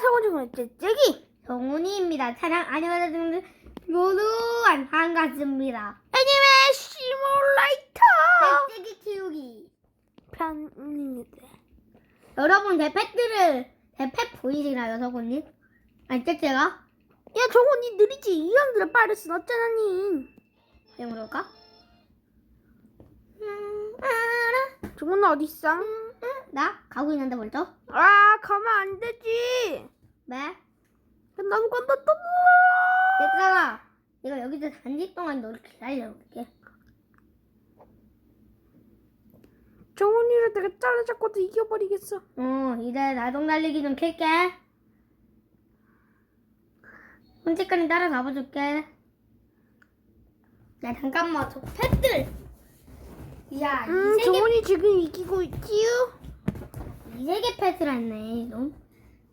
사고중은 째째기 정훈이입니다. 차량 안녕하세요. 모두안 반갑습니다. 애니메 시뮬레이터 짝짝이 키우기. 편입니다. 여러분 제 펫들을 제 펫 보이시나요, 서군님? 아니 짝짝아? 야 정훈이 느리지 이 형들은 빠를 순 없잖아니. 그냥 그럴까? 음, 알아. 정훈 어디 있어? 응, 나 가고 있는데 먼저. 아 가면 안 되지. 네. 나도 간다 또. 짝짝아, 내가 여기서 단지 동안 너를 기다려볼게. 정훈이를 내가 짜라잡고도 이겨버리겠어. 어, 이제 나동 달리기 좀 킬게. 혼자까지 따라 잡아줄게. 야, 잠깐만, 저 펫들! 야, 음 이 세계, 정훈이 지금 이기고 있지요. 이 세계 펫을 했네, 이놈.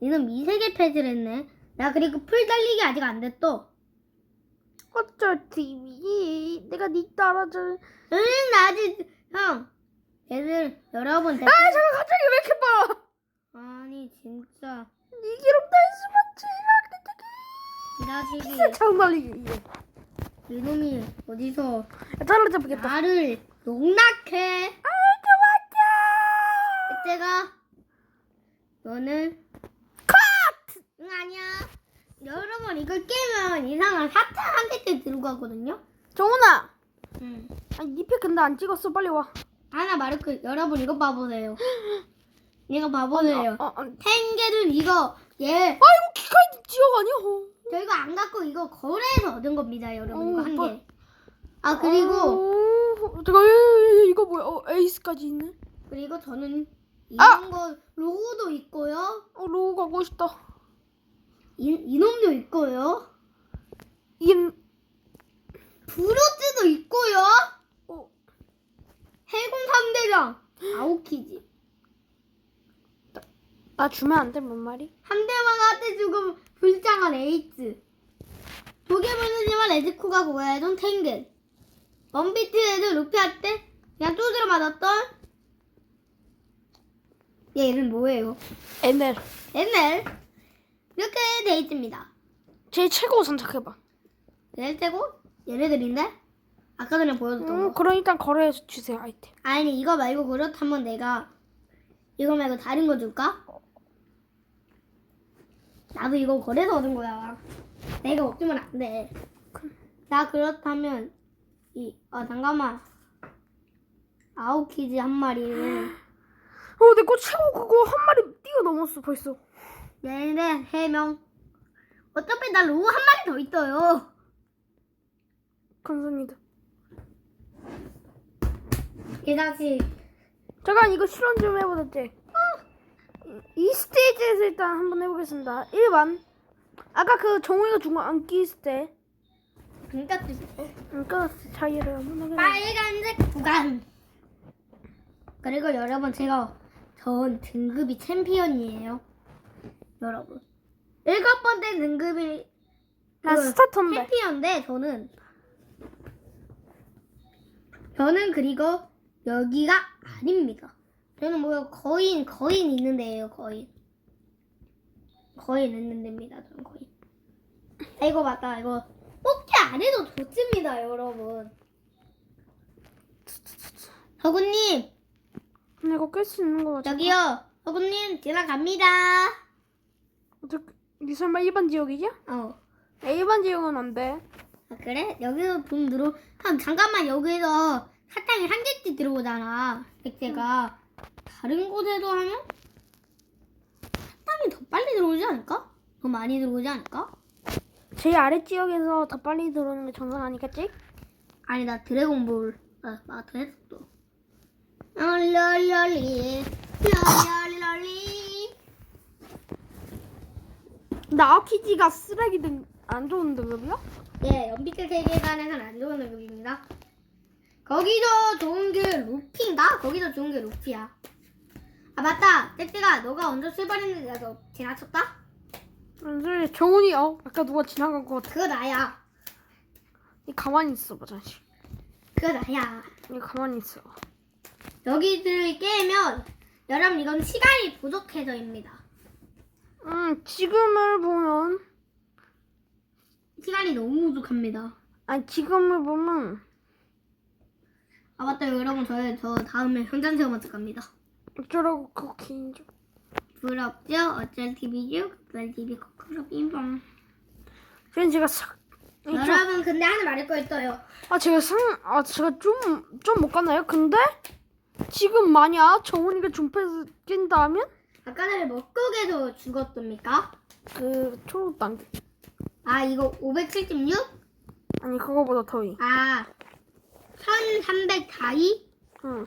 이놈 이 세계 펫을 했네. 나 그리고 풀 달리기 아직 안 됐어. 어쩔 TV 내가 니 따라줘. 응, 나 아직, 형. 얘들, 여러분, 대... 아 잠깐 갑자기 왜 이렇게 빨라? 아니, 진짜. 니 기록 다이스 이 맞지? 자식이, 장 날리기. 이놈이 어디서 야, 잘라잡겠다. 나를 농락해. 아 그만둬. 그때가 너는 컷! 응 아니야. 여러분 이걸 깨면 이상한 사탕 한 개씩 들고 가거든요. 정훈아. 응. 아니 니표 근데 안 찍었어 빨리 와. 하나 마르크 여러분 이거 봐보세요. 이거 봐보세요. 어, 어, 어. 탱게는 이거 얘 아 이거 기카이 지역 아니야? 저 이거 안 갖고 이거 거래해서 얻은 겁니다 여러분 이거 어, 한 뭐- 개. 아 그리고 어, 잠깐 에, 에, 이거 뭐야? 어, 에이스까지 있네. 그리고 저는 아! 이런 거 로고도 있고요. 어 로우 가고 싶다. 이, 이놈도 있고요. 인 브로즈도 있고요. 어, 해군 3대장 아오키지. 나 주면 안 돼, 뭔 말이? 함대왕한테 죽음 불쌍한 에이츠. 도개물스지만 레즈코가 구해준 탱글. 원비트에도 루피한테 그냥 두드려 맞았던 얘 이름 뭐예요? ML. ML. 이렇게 돼 있습니다. 제일 최고 선택해봐. 얘를 떼고 얘네들인데 아까 전에 보여줬던 음, 거. 그럼 일단 거래해서 주세요, 아이템. 아니 이거 말고 그렇다면 내가 이거 말고 다른 거 줄까? 나도 이거 거래서 얻은 거야. 내가 없으면 안 돼. 나 그렇다면 이 아 잠깐만 아웃키즈 한 마리를 어, 내 거 최고 그거 한 마리 뛰어넘었어, 벌써. 얘네 세 명. 어차피 나 로우 한 마리 더 있어요. 감사합니다. 이 자식. 잠깐 이거 실험 좀 해보자, 쟤. 이 스테이지에서 일단 한번 해보겠습니다. 1번. 아까 그 정우이가 준 거 안기 있을 때. 그러니까 또 그러니까 자유를 한번 하겠습니다. 빨간색 구간. 그리고 여러분 제가 전 등급이 챔피언이에요. 여러분. 일곱 번째 등급이 나 그 스타터인데. 챔피언인데 저는 저는 그리고 여기가 아닙니다. 저는 뭐 거인 거인 있는 데예요 거인. 거인 있는 데입니다. 저는 거인. 아, 이거 맞다 이거 뽑기 안 해도 좋습니다 여러분. 서구님 근데 이거 깰 수 있는 거 맞아? 저기요 서구님 지나갑니다. 어떻게, 니 설마 1번 지역이냐? 어. 1번 지역은 안 돼. 아, 그래? 여기서 돈 들어. 한 잠깐만 여기서 사탕이 한 개씩 들어오잖아. 백제가 다른 곳에도 하면 사탕이 더 빨리 들어오지 않을까? 더 많이 들어오지 않을까? 제일 아래 지역에서 더 빨리 들어오는 게 정상 아니겠지? 아니 나 드래곤볼 아 마트 했어 또. 롤롤리 롤롤리 나 아키지가 쓰레기든 안 좋은 등급이야? 예, 연비틀 세계관에서는 안 좋은 능력입니다. 거기서 좋은 게 루피인가? 거기서 좋은 게 루피야. 아 맞다, 떼떼가 너가 먼저 출발했는데 내가 너 지나쳤다? 무슨 소리야? 정훈이 어 아까 누가 지나간 거 같아. 그거 나야. 니 가만히 있어봐 잠시. 그거 나야. 니 가만히 있어. 여기를 깨면 여러분 이건 시간이 부족해서입니다. 음, 지금을 보면, 시간이 너무 부족합니다. 아니, 지금을 보면, 아 맞다 여러분 저희 저 다음에 현장 체험학습 갑니다. 어쩌라고 그거 개인적. 부럽죠? 어쩔 TV죠? 어쩔 TV 코코로 빙봉. 그냥 제가 싹, 좀, 여러분 근데 하나 말할 거 있어요. 아, 제가 상, 아, 제가 좀, 좀 못 갔나요? 근데, 지금 만약 정훈이가 중패에서 낀다면, 아까 전에 먹고개도 죽었습니까? 그, 초록 단계. 아 이거 576? 아니, 그거보다 더위. 아 1304위? 응.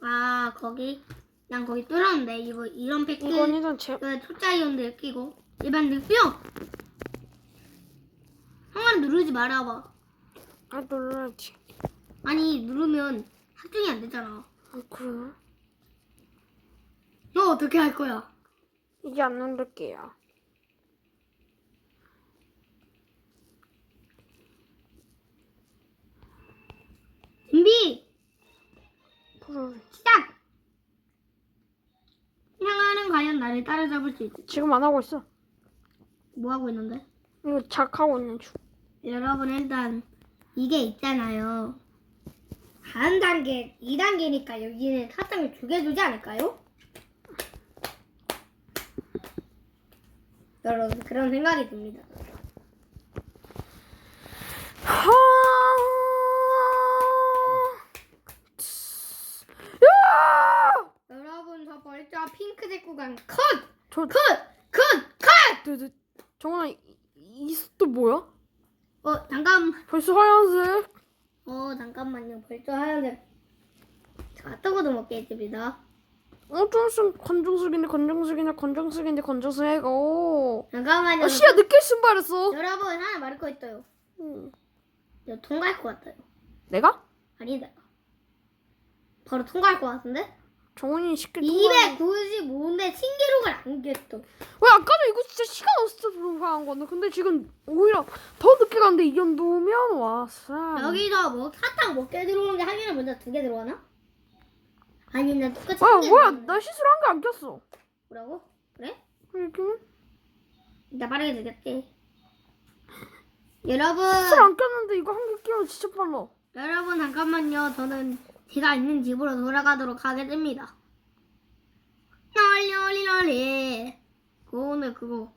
아 거기 난 거기 뚫었는데 이거 이런 팩트 이건 일단 제, 그 초짜이온들 끼고 일반 늑병 형아 누르지 말아봐 아, 놀라지. 아니 누르면 합중이 안 되잖아 아, 그래요? 너 어떻게 할 거야? 이제 안 누를게요. 준비 그래. 시작 형아는 과연 나를 따라잡을 수 있지 지금 안 하고 있어. 뭐 하고 있는데? 이거 작하고 있는 중. 여러분 일단 이게 있잖아요. 한 단계, 2단계니까 여기는 사탕을 두 개 주지 않을까요? 여러분 그런 생각이 듭니다. 여러분 저 벌써 핑크색 구간 컷! 저, 컷! 컷! 컷! 저, 저, 정원아, 이, 이또 뭐야? 어 잠깐 벌써 하얀색. 어 잠깐만요 벌써 하얀색 자 뜨거도 먹겠습니다. 어, 좀 있으면 건정색인데, 건정색인데, 건정색인데, 건정색이고. 잠깐만요. 아, 씨야, 늦게 신발했어. 여러분 하나 말할 거 있어요. 응. 저 통과할 것 같아요. 내가? 아니다. 바로 통과할 것 같은데? 정원이 쉽게 295인데 신기록을 안 깼어. 왜 아까 전 이거 진짜 시간 없어서 불가한 건데 근데 지금 오히려 더 늦게 갔는데 이 정도면 왔어 여기서 뭐 사탕 몇개 들어오는데 한 개는 먼저 두 개 들어가나? 아니 나 똑같이 아 한개 뭐야. 나 실수를 한게 안 꼈어 뭐라고? 그래? 이렇게 나 빠르게 들겠지. 여러분, 실수를 안 꼈는데 이거 한 개 끼면 진짜 빨라 여러분 잠깐만요. 저는 제가 있는 집으로 돌아가도록 하겠습니다. 널리 널리 널리. 그 오늘 그거.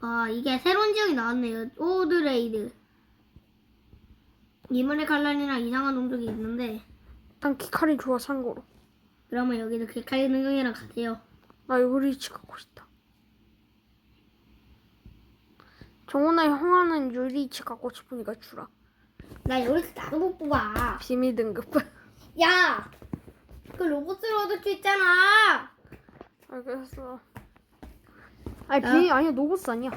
아 이게 새로운 지역이 나왔네요. 오드레이드. 이문의 칼날이랑 이상한 동족이 있는데 난 키칼이 좋아 참고로 그러면 여기도 개칼 능력이랑 같아요. 나 이거 리치 갖고 싶다 정훈아 형아는 유리치 갖고 싶으니까 주라 나 여기서 나도 못 뽑아. 비밀 등급 야, 그 로봇으로 얻을 수 있잖아. 알겠어 아니 비밀 아니야 노보스 아니야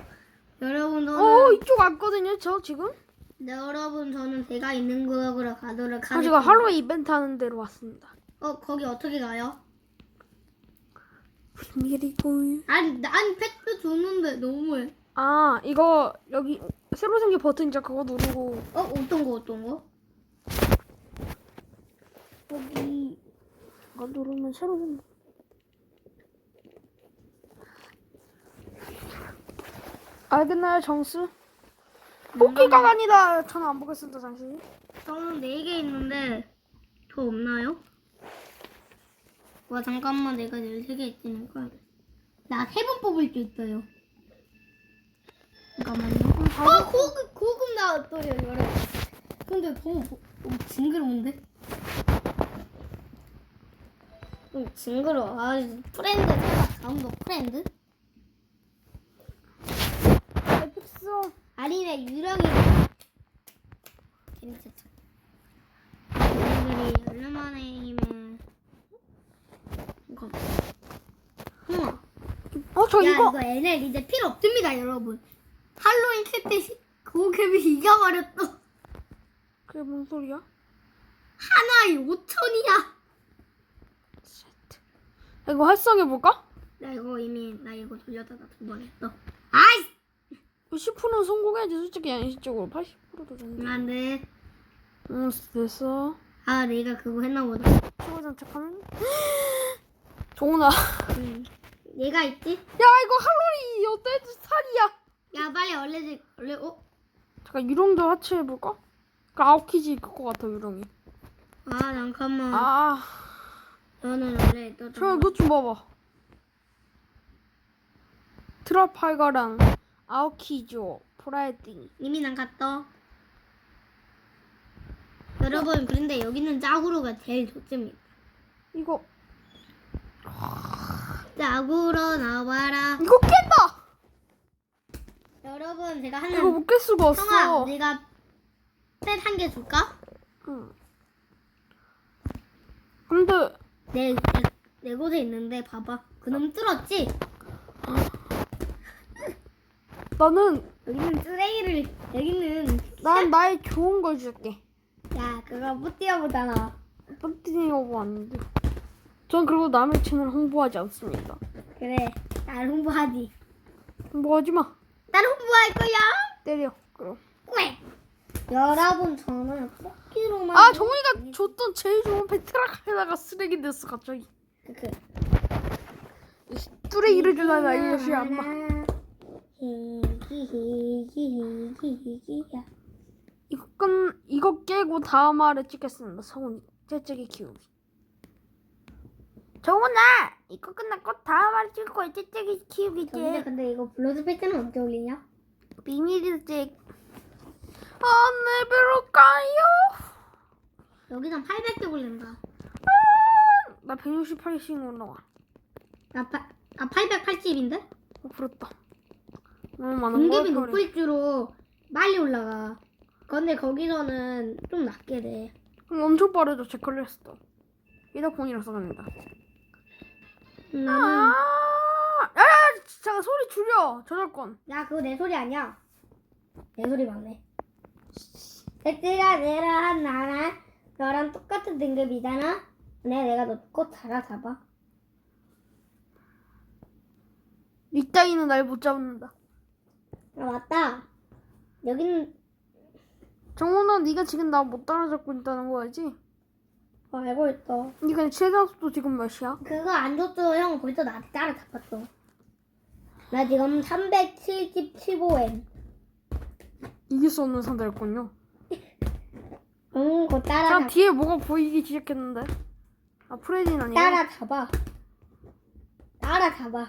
여러분 저는 어 이쪽 왔거든요 저 지금 네, 여러분 저는 제가 있는 구역으로 가도록 저 하겠습니다. 지금 할로윈 이벤트 하는 데로 왔습니다 어 거기 어떻게 가요? 미리 보이 아니 난 팩트 줬는데 너무해. 아 이거 여기 새로 생긴 버튼이죠 그거 누르고 어 어떤 거 어떤 거? 여기 이거 누르면 새로 생긴 알겠나요 정수? 뽑기가 아니다 저는 안 보겠습니다 잠시 저는 네개 있는데 더 없나요? 와 잠깐만 내가 13개 있으니까 나세번 뽑을 수 있어요. 잠깐만요. 어 고급 고급 나왔어요 여러분. 근데 너무 너무 징그러운데? 좀 징그러워. 아 프렌드 다음 거 프렌드? 에픽스 아니네 유령이 괜찮죠 여러분들이 얼마만에 힘을 이거 우와 어저 야 이거 이거 NL 이제 필요 없습니다 여러분 할로윈 그때 시- 고급이 잊어버렸어 그게 뭔 소리야? 하나에 5천이야 이거 활성해볼까? 나 이거 이미 나 이거 돌렸다가 두 번 했어 아이씨 10%는 성공해야지 솔직히 양심적으로 80%도 되는데 안돼 응 됐어 아 내가 그거 했나 보다 최고 장착하면 정훈아 응. 얘가 있지? 야 이거 할로리 어때? 살이야. 원래 원래 어? 잠깐 유령도 하체 해볼까? 그 아웃키지 있을 것 같아 유령이. 아 잠깐만. 아, 너는 원래 또 저 이것 좀 봐봐. 트라팔가랑 아웃키죠 프라이딩. 이미 난 갔다. 여러분 그런데 여기는 짜구로가 제일 좋습니다. 이거 짜구로 나와라. 이거 깬다. 여러분 제가 이거 하는 못깰 수가 형아 없어. 내가 셋한개 줄까? 응. 근데 내, 내, 내 곳에 있는데 봐봐. 그놈 뚫었지? 나는 여기는 쓰레기를 여기는 난 나의 좋은 걸 줄게. 야 그거 못 뛰어보잖아. 뻔띠니 오브 왔는데. 전 그리고 남의 채널 홍보하지 않습니다. 그래 날 홍보하지. 홍보하지 마. 날 홍보할 거야. 때려 그럼. 왜? 여러분 저는 뽑기로만. 아 정훈이가 줬던 제일 좋은 베테랑에다가 쓰레기 됐어 갑자기. 그. 뚜레기를 주다니 아이씨 엄마. 히히히히히히히야. 이거 끝 이거 깨고 다음 화를 찍겠습니다. 성훈 재채기 키우기. 정훈아. 이거 끝났고 다음 화를 찍을 거야. 째째기 키우기 근데 제 근데 이거 블러드 패트는 언제 올리냐? 비밀일지. 아 레벨로 까요. 여기선 800개 올린다. 나 168씩 올라와. 나, 파, 아 880인데? 어 부럽다. 너무 많은 공급이 걸 높을수록 빨리 올라가. 근데 거기서는 좀 낮게 돼. 그럼 엄청 빠르죠 제 컬렉스도. 이더폰이라서 그럽니다. 나는 아, 야, 야, 잠깐 소리 줄여 저작권. 야 그거 내 소리 아니야. 내 소리 맞네. 셋째가 내라 한 나랑 너랑 똑같은 등급이잖아. 내 내가 너꽃 달아잡아. 이 따위는 날 못 잡는다. 아 맞다. 여기는 정훈아, 네가 지금 나 못 따라잡고 있다는 거야지? 어, 알고 있어. 네가 최단 속도 지금 몇이야? 그거 안 줬어. 형 벌써 나한테 따라잡았어. 나 지금 377엔. 이길 수 없는 상대였군요. 응, 그거 자, 따라잡. 뒤에 뭐가 보이기 시작했는데. 아, 프레디는 아니야? 따라잡아. 따라잡아. 어,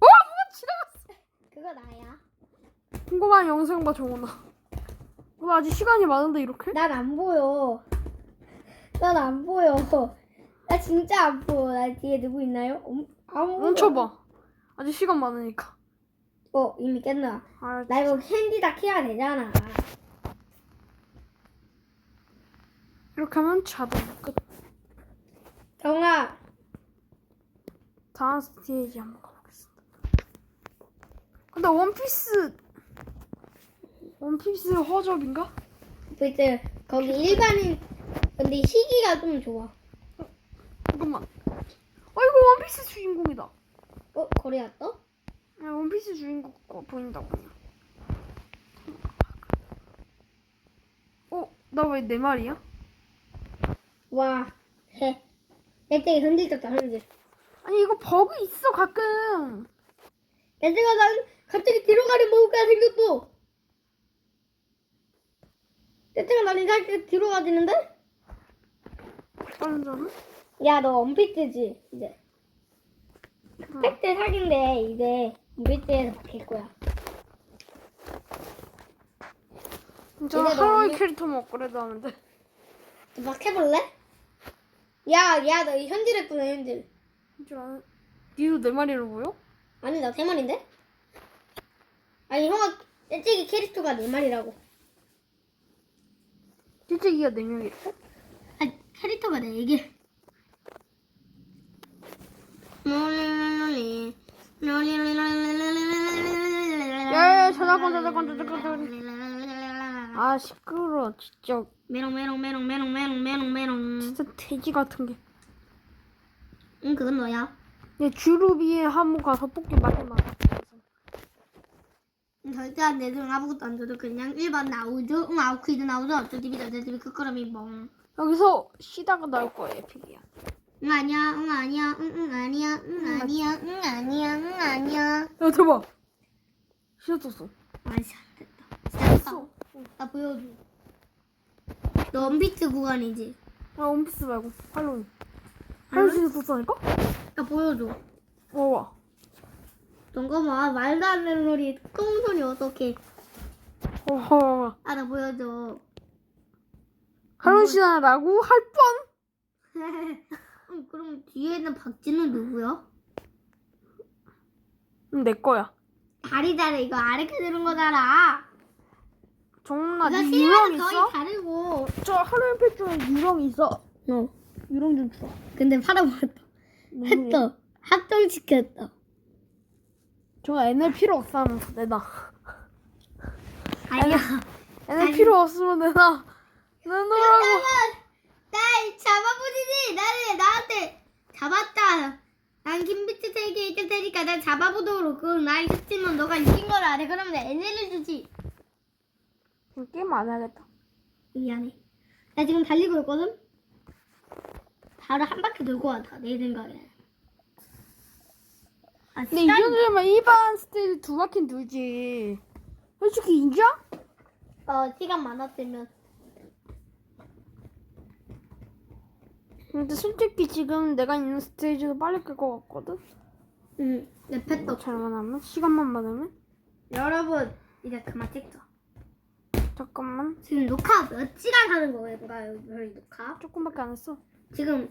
누가 지나갔어? 그거 나야. 궁금한 영상 봐, 정훈아. 너 아직 시간이 많은데 이렇게? 난 안 보여. 난 안 보여. 나 진짜 안 보여. 나 뒤에 누구 있나요? 음, 안 보여. 멈춰봐. 아직 시간 많으니까. 어, 이미 깼나? 아, 나 이거 캔디 다 키워야 되잖아. 이렇게 하면 자동 끝. 정아, 다음 스테이지 한번 가보겠습니다. 근데 원피스 원피스 허접인가? 보이지? 거기 일반인, 근데 시기가 좀 좋아. 잠깐만. 어 이거 원피스 주인공이다. 어, 거리 왔다? 야, 원피스 주인공 거 보인다고. 어, 나 왜 내 말이야? 와, 해. 땡땡이 흔들렸다, 흔들. 아니 이거 버그 있어 가끔. 땡땡아, 난 갑자기 뒤로 가는 뭐가 생겼어. 땡땡아, 난 이상하게 뒤로 가지는데? 다른 점은? 야, 너 원피스지, 이제. 응. 팩트 사기인데, 이제, 원피스에서 바뀔 거야. 진짜 얘네 하로이 너무- 캐릭터 만 업그레이드 하면 돼. 막 해볼래? 야, 야, 너 현질 했구나, 현질. 줄 아는. 니도 내 말이로 보여? 아니, 나 세 마리인데? 아니, 형아, 땡땡이 캐릭터가 네 마리라고. 찌찌기가 네 명이고. 아, 캐릭터가 네 개. 야야야 저작권 저작권 저작권 저작권. 아 시끄러. 진짜 메롱 메롱 메롱 메롱 메롱 메롱 메롱. 진짜 돼지 같은 게. 응, 그건 너야. 얘 주루비에 한번 가서 뽑기 마지막. 절대 안 돼. 응, 아무것도 안 줘도 그냥 1번 나오죠. 응, 아웃퀴즈 나오죠. 어쩌디비 저쩌디비 그거람이 멍. 여기서 쉬다가 나올 거예요 에픽이야. 응 아니야 응 아니야 응 응 아니야 응 아니야 응 아니야 응 아니야 야 대박. 시작했어. 아이씨 됐다 됐어 나 보여줘 너 원피트 구간이지 야 원피스 말고 할로윈. 할로윈 시작했다니까? 나 보여줘 와와. 잠깐만 말도 안 되는 소리 똥손이 어떡해 와와. 아나 보여줘 할로윈 시작이라고 할 뻔. 응, 그럼 뒤에 있는 박쥐는 누구야? 응, 내 거야. 다리잖아 이거 아래게 들은 거잖아 정훈아, 이거 네 실력은 유령 거의 있어? 다르고 저 할로윈 팩 중에 유령 있어. 어 유령 좀 줘. 근데 팔아버렸다 누구야? 했어 합정시켰다 저 애들 필요 없어 하면서 내놔. 아니야 아니. 필요 없으면 내놔. 내놓으라고. 날 잡아보지지 나를 나한테 잡았다 난 김비트 세개 있을 테니까 날 잡아보도록 그럼 날 했지만 너가 이긴 걸 알아 그러면 내 애내를 주지 그럼 게임 안 해야겠다. 미안해 나 지금 달리고 있거든 바로 한 바퀴 돌고 와다 내 생각에 아, 근데 이 정도면 일반 스테이지 두 바퀴 돌지. 솔직히 인정? 어 시간 많았으면 근데 솔직히 지금 내가 있는 스테이지도 빨리 끌 것 같거든? 응내 펫도 너 잘만 하면? 시간만 많으면? 여러분 이제 그만 찍자 잠깐만. 지금 녹화 몇 시간 하는 거예요 저희 녹화 조금밖에 안 했어. 지금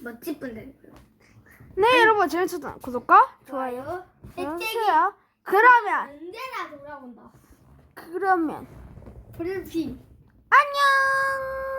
몇십 분된 거예요 네, 여러분. 재밌었다. 구독과 좋아요. 해주세요. 그러면, 언제나 돌아온다 그러면, 브리핑 안녕!